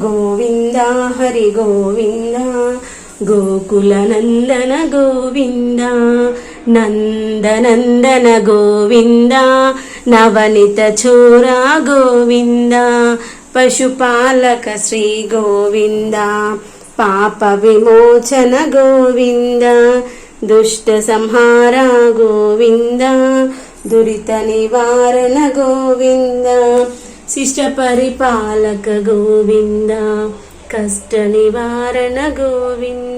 గోవింద హరి గోవింద గోకుల నందన గోవింద నందనందన గోవింద నవనిత చోరా గోవింద పశుపాలక శ్రీ గోవింద పాప విమోచన గోవింద దుష్ట సంహార గోవింద దురిత నివారణ గోవింద. శిష్ట పరిపాలక గోవింద కష్ట నివారణ గోవింద.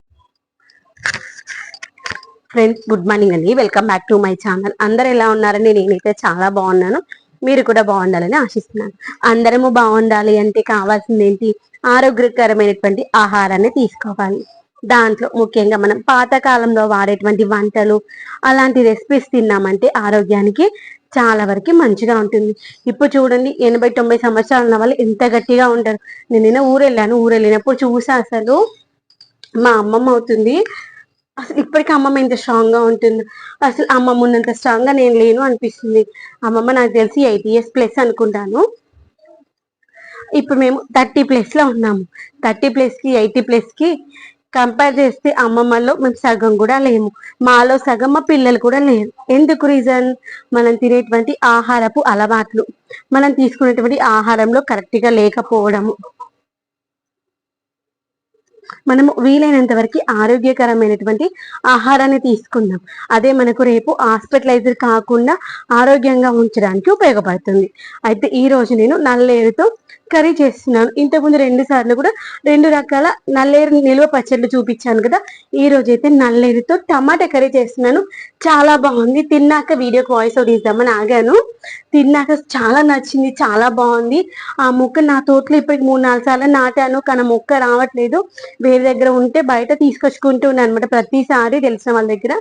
ఫ్రెండ్స్ గుడ్ మార్నింగ్ అండి. Welcome back to my channel అందరు ఎలా ఉన్నారని నేనైతే చాలా బాగున్నాను. మీరు కూడా బాగుండాలని ఆశిస్తున్నాను. అందరము బాగుండాలి అంటే కావాల్సింది ఏంటి ఆరోగ్యకరమైనటువంటి ఆహారాన్ని తీసుకోవాలి. దాంట్లో ముఖ్యంగా మనం పాతకాలంలో వాడేటువంటి వంటలు అలాంటి రెసిపీస్ తిన్నామంటే ఆరోగ్యానికి చాలా వరకు మంచిగా ఉంటుంది. ఇప్పుడు చూడండి ఎనభై తొంభై సంవత్సరాలు ఉన్న వాళ్ళు ఎంత గట్టిగా ఉంటారు. నేను నిన్న ఊరు వెళ్ళాను ఊరు వెళ్ళినప్పుడు చూసా అసలు మా అమ్మమ్మ అవుతుంది. అసలు ఇప్పటికీ అమ్మమ్మ ఎంత స్ట్రాంగ్గా ఉంటుంది. అసలు అమ్మమ్మ ఉన్నంత స్ట్రాంగ్గా నేను లేను అనిపిస్తుంది. అమ్మమ్మ నాకు తెలిసి ఎయిట్ ఇయర్స్ ప్లస్ అనుకుంటాను. ఇప్పుడు మేము థర్టీ ప్లస్లో ఉన్నాము. థర్టీ ప్లస్కి ఎయిటీ ప్లస్కి కంపేర్ చేస్తే అమ్మమ్మలో మేము సగం కూడా లేము. మాలో సగం మా పిల్లలు కూడా లేరు. ఎందుకు రీజన్? మనం తినేటువంటి ఆహారపు అలవాట్లు. మనం తీసుకునేటువంటి ఆహారంలో కరెక్ట్గా లేకపోవడము. మనము వీలైనంత వరకు ఆరోగ్యకరమైనటువంటి ఆహారాన్ని తీసుకుందాం. అదే మనకు రేపు హాస్పిటలైజర్ కాకుండా ఆరోగ్యంగా ఉంచడానికి ఉపయోగపడుతుంది. అయితే ఈ రోజు నేను నల్లేరుతో కర్రీ చేస్తున్నాను. ఇంతకుముందు రెండు సార్లు కూడా రెండు రకాల నల్లేరు నిల్వ పచ్చళ్ళు చూపించాను కదా. ఈ రోజు అయితే నల్లేరుతో టమాటా కర్రీ చేస్తున్నాను. చాలా బాగుంది. తిన్నాక వీడియోకి వాయిస్ అవుట్ ఇద్దామని ఆగాను. తిన్నాక చాలా నచ్చింది. చాలా బాగుంది. ఆ మొక్క నా తోటలో ఇప్పటికి మూడు నాలుగు సార్లు నాటాను. కానీ మొక్క రావట్లేదు. వేరే దగ్గర ఉంటే బయట తీసుకొచ్చుకుంటూ ఉన్నాను అనమాట ప్రతిసారి తెలిసిన వాళ్ళ దగ్గర.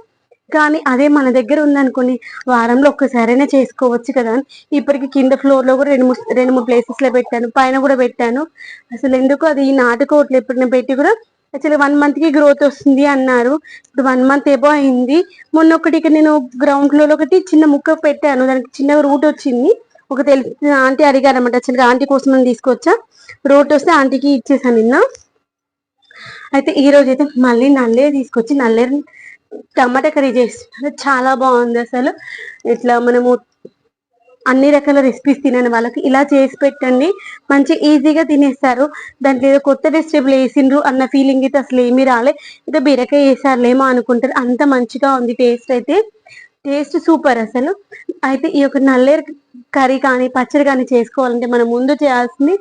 కానీ అదే మన దగ్గర ఉందనుకోండి వారంలో ఒక్కసారైనా చేసుకోవచ్చు కదా అని. ఇప్పటికి కింద ఫ్లోర్లో కూడా రెండు మూడు రెండు మూడు ప్లేసెస్లో పెట్టాను. పైన కూడా పెట్టాను. అసలు ఎందుకు అది నాటుకోట్లు ఎప్పుడైనా పెట్టి కూడా యాక్చువల్లీ వన్ మంత్కి గ్రోత్ వస్తుంది అన్నారు. ఇప్పుడు వన్ మంత్ ఏబో అయింది. మొన్న ఒకటి ఇక్కడ నేను గ్రౌండ్ ఫ్లోర్ ఒకటి చిన్న ముక్క పెట్టాను. దానికి చిన్న రూట్ వచ్చింది. ఒక తెలిసిన ఆంటీ అడిగారు అనమాట యాక్చువల్గా ఆంటీ కోసం నేను తీసుకొచ్చా? రూట్ వస్తే ఆంటీకి ఇచ్చేసాను నిన్న. అయితే ఈ రోజు అయితే మళ్ళీ నల్లే తీసుకొచ్చి నల్లేరు టమాటా కర్రీ చేస్తున్నారు. చాలా బాగుంది అసలు. ఇట్లా మనము అన్ని రకాల రెసిపీస్ తినని వాళ్ళకి ఇలా చేసి పెట్టండి. మంచి ఈజీగా తినేస్తారు. దాంట్లో ఏదో కొత్త వెజిటేబుల్ వేసిండ్రు అన్న ఫీలింగ్ అయితే అసలు ఏమీ రాలే. ఏదో బీరకాయ వేసారులేమో అనుకుంటారు. అంత మంచిగా ఉంది టేస్ట్ అయితే. టేస్ట్ సూపర్ అసలు. అయితే ఈ యొక్క నల్లేరు కర్రీ కానీ పచ్చడి కానీ చేసుకోవాలంటే మనం ముందు చేయాల్సింది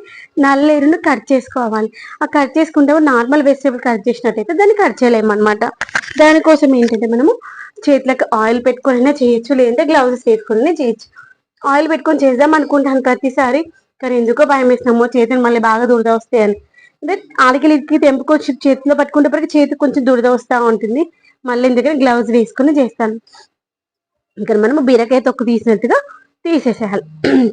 నల్లేరును కట్ చేసుకోవాలి. ఆ కట్ చేసుకుంటే నార్మల్ వెజిటేబుల్ కట్ చేసినట్టయితే దాన్ని కట్ చేయలేమన్నమాట. దానికోసం ఏంటంటే మనము చేతులకు ఆయిల్ పెట్టుకొని చేయొచ్చు లేదంటే గ్లౌజెస్ వేసుకొని చేయొచ్చు. ఆయిల్ పెట్టుకొని చేద్దాం అనుకుంటాను ప్రతిసారి కానీ ఎందుకో భయం వేసినామో చేతిని మళ్ళీ బాగా దురద వస్తాయని అంటే ఆడికి తెంపుకొచ్చి చేతిలో పట్టుకునేప్పటికి చేతికి కొంచెం దురద వస్తూ ఉంటుంది. మళ్ళీ ఎందుకంటే గ్లౌజ్ వేసుకొని చేస్తాను. ఇంకా మనము బీరకాయ తొక్కు తీసినట్టుగా తీసేసేయాలి.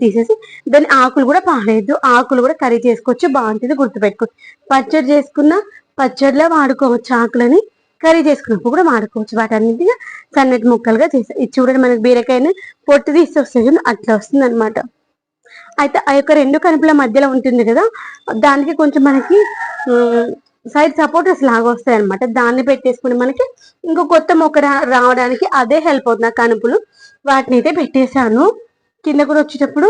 తీసేసి దాని ఆకులు కూడా పాడేయద్దు ఆకులు కూడా కర్రీ చేసుకోవచ్చు. బాగుంటుంది. గుర్తుపెట్టుకోవచ్చు పచ్చడి చేసుకున్న పచ్చడిలో వాడుకోవచ్చు. ఆకులని కర్రీ చేసుకున్నప్పుడు కూడా వాడుకోవచ్చు. వాటన్నిటిగా సన్నటి ముక్కలుగా చేసి ఇది చూడండి మనకి బీరకాయని పొట్టు తీసి వస్తుంది అట్లా వస్తుంది అనమాట అయితే ఆ యొక్క రెండు కనుపుల మధ్యలో ఉంటుంది కదా దానికి కొంచెం మనకి సైడ్ సపోర్టర్స్ లాగా వస్తాయి అనమాట దాన్ని పెట్టేసుకుని మనకి ఇంకో కొత్త మొక్క రావడానికి అదే హెల్ప్ అవుతుంది. ఆ కనుపులు వాటిని అయితే పెట్టేశాను. కింద కూడా వచ్చేటప్పుడు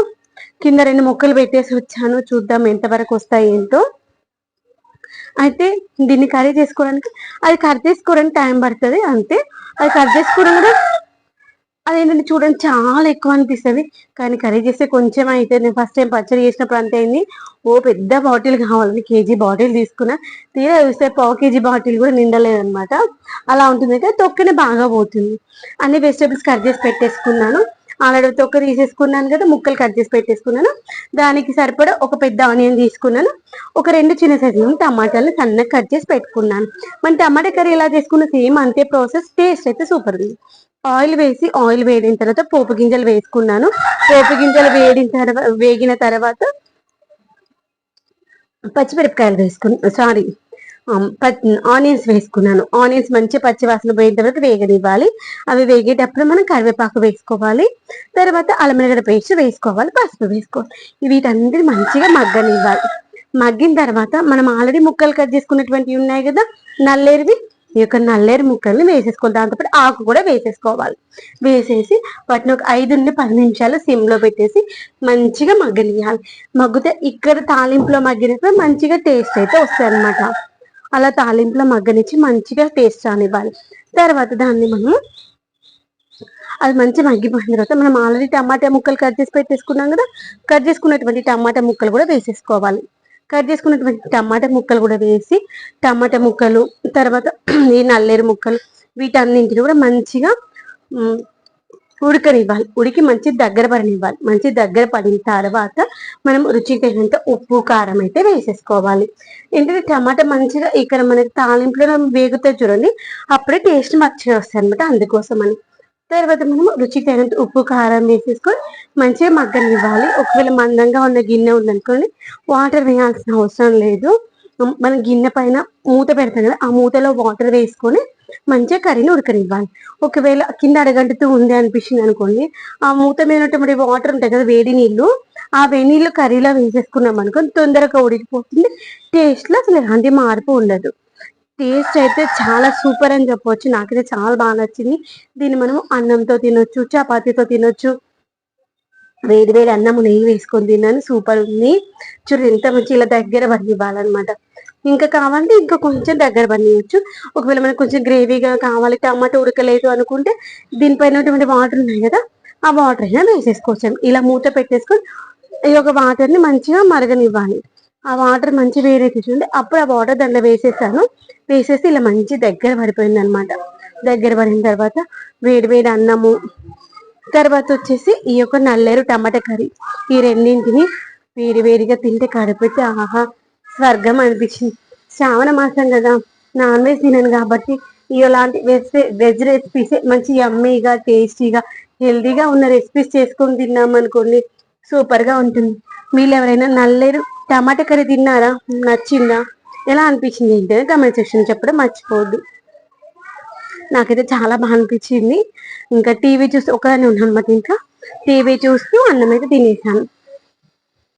కింద రెండు మొక్కలు పెట్టేసి వచ్చాను. చూద్దాం ఎంతవరకు వస్తాయి ఏంటో. అయితే దీన్ని కర్రీ చేసుకోవడానికి అది కర్రీ చేసుకోవడానికి టైం పడుతుంది అంతే. అది కట్ చేసుకోవడం కూడా అదేంటంటే చూడండి చాలా ఎక్కువ అనిపిస్తుంది. కానీ కర్రీ చేస్తే కొంచెం అయితే నేను ఫస్ట్ టైం పచ్చడి చేసినప్పుడు అంతే అయింది. ఓ పెద్ద బాటిల్ కావాలని కేజీ బాటిల్ తీసుకున్నా. తీరా చూస్తే పావు కేజీ బాటిల్ కూడా నిండలేదనమాట అలా ఉంటుంది. అయితే తొక్కనే బాగా పోతుంది. అన్ని వెజిటేబుల్స్ కట్ చేసి పెట్టేసుకున్నాను. ఆల్రెడీ తొక్క తీసేసుకున్నాను కదా ముక్కలు కట్ చేసి పెట్టేసుకున్నాను. దానికి సరిపడా ఒక పెద్ద ఆనియన్ తీసుకున్నాను. ఒక రెండు చిన్న సైజు టమాటాలు సన్నగా కట్ చేసి పెట్టుకున్నాను. మన టమాటా కర్రీ ఎలా చేసుకున్న సేమ్ అంతే ప్రాసెస్. టేస్ట్ అయితే సూపర్ ఉంది. ఆయిల్ వేసి ఆయిల్ వేడిన తర్వాత పోపు గింజలు వేసుకున్నాను. పోపు గింజలు వేడిన తర్వాత వేగిన తర్వాత పచ్చిమిరపకాయలు వేసుకున్నా సారీ um, ఆనియన్స్ వేసుకున్నాను. ఆనియన్స్ మంచి పచ్చి వాసన పోయిన తర్వాత వేగనివ్వాలి. అవి వేగేటప్పుడు మనం కరివేపాకు వేసుకోవాలి. తర్వాత అలమనగడ పేస్ట్ వేసుకోవాలి పసుపు వేసుకోవాలి. వీటన్నిటిని మంచిగా మగ్గనివ్వాలి. మగ్గిన తర్వాత మనం ఆల్రెడీ ముక్కలు కట్ చేసుకున్నటువంటివి ఉన్నాయి కదా నల్లేరివి ఈ యొక్క నల్లేరు ముక్కల్ని వేసేసుకోవాలి దాంతోపాటు ఆకు కూడా వేసేసుకోవాలి. వేసేసి వాటిని ఒక ఐదు నుండి పది నిమిషాలు సిమ్లో పెట్టేసి మంచిగా మగ్గనియాలి మగ్గితే ఇక్కడ తాలింపులో మగ్గినప్పుడు మంచిగా టేస్ట్ అయితే వస్తాయి అనమాట అలా తాలింపులో మగ్గనిచ్చి మంచిగా టేస్ట్ రానివ్వాలి. తర్వాత దాన్ని మనం అది మంచి మగ్గిపోయిన తర్వాత మనం ఆల్రెడీ టమాటా ముక్కలు కట్ చేసి పెట్టేసుకున్నాం కదా కట్ చేసుకున్నటువంటి టమాటా ముక్కలు కూడా వేసేసుకోవాలి. కట్ చేసుకున్నటువంటి టమాటా ముక్కలు కూడా వేసి టమాటా ముక్కలు తర్వాత ఈ నల్లేరు ముక్కలు వీటన్నింటిని కూడా మంచిగా ఉడకనివ్వాలి. ఉడికి మంచి దగ్గర పడనివ్వాలి. మంచి దగ్గర పడిన తర్వాత మనం రుచికి తగినంత ఉప్పు కారం అయితే వేసేసుకోవాలి. ఏంటంటే టమాటా మంచిగా ఇక్కడ మనకి తాలింపులో వేగుతాయి చూడండి. అప్పుడే టేస్ట్ మంచిగా వస్తాయి అనమాట అందుకోసం అని తర్వాత మనం రుచికి తగినంత ఉప్పు కారం వేసేసుకొని మంచిగా మగ్గనివ్వాలి. ఒకవేళ మందంగా ఉన్న గిన్నె ఉందనుకోండి వాటర్ వేయాల్సిన అవసరం లేదు. మన గిన్నె పైన మూత పెడతాం కదా ఆ మూతలో వాటర్ వేసుకొని మంచిగా కర్రీని ఉడకనివ్వాలి. ఒకవేళ కింద అడగంటుతూ ఉంది అనిపించింది అనుకోండి ఆ మూత మీద ఉన్నటువంటి వాటర్ ఉంటాయి కదా వేడి నీళ్ళు ఆ వేడి నీళ్ళు కర్రీలో వేసేసుకున్నాం అనుకోండి తొందరగా ఉడికిపోతుంది టేస్ట్లో అసలు ఎలాంటి మార్పు ఉండదు. టేస్ట్ అయితే చాలా సూపర్ అని చెప్పవచ్చు నాకైతే చాలా బాగా నచ్చింది. దీన్ని మనం అన్నంతో తినొచ్చు చపాతీతో తినొచ్చు. వేడి వేడి అన్నం నెయ్యి వేసుకొని తిన్నాను. సూపర్ ఉంది. చూడు ఎంత మంచి ఇలా దగ్గర బండి ఇవ్వాలన్నమాట. ఇంకా కావాలంటే ఇంకా కొంచెం దగ్గర పనియచ్చు ఒకవేళ మనకు కొంచెం గ్రేవీగా కావాలి టమాటా ఉడకలేదు అనుకుంటే దీనిపైన ఉన్నటువంటి వాటర్ ఉన్నాయి కదా ఆ వాటర్ అయినా వేసేసుకోవచ్చు ఇలా మూత పెట్టేసుకొని ఈ యొక్క వాటర్ని మంచిగా మరగనివ్వాలి. ఆ వాటర్ మంచి వేరైతే చూడండి అప్పుడు ఆ వాటర్ దాంట్లో వేసేసాను. వేసేసి ఇలా మంచి దగ్గర పడిపోయింది అనమాట దగ్గర పడిన తర్వాత వేడి వేడి అన్నము తర్వాత వచ్చేసి ఈ యొక్క నల్లేరు టమాటా కర్రీ. ఈ రెండింటిని వేడి వేడిగా తింటే కడిపెట్టి ఆహా స్వర్గం అనిపించింది. శ్రావణ మాసం కదా నాన్ వెజ్ తినను కాబట్టి ఇలాంటి వెజ్ వెజ్ రెసిపీస్ మంచి యమ్మీగా టేస్టీగా హెల్దీగా ఉన్న రెసిపీస్ చేసుకొని తిన్నాం అనుకోండి సూపర్గా ఉంటుంది. మీరు ఎవరైనా నల్లేరు టమాటా కర్రీ తిన్నారా? నచ్చిందా? ఎలా అనిపించింది? ఏంటంటే కమెంట్ సెక్షన్ చెప్పడం మర్చిపోవద్దు. నాకైతే చాలా బాగా అనిపించింది. ఇంకా టీవీ చూస్తూ ఒకదాన్ని ఉన్నాను అనమాట ఇంకా టీవీ చూస్తూ అన్నం అయితే తినేసాను.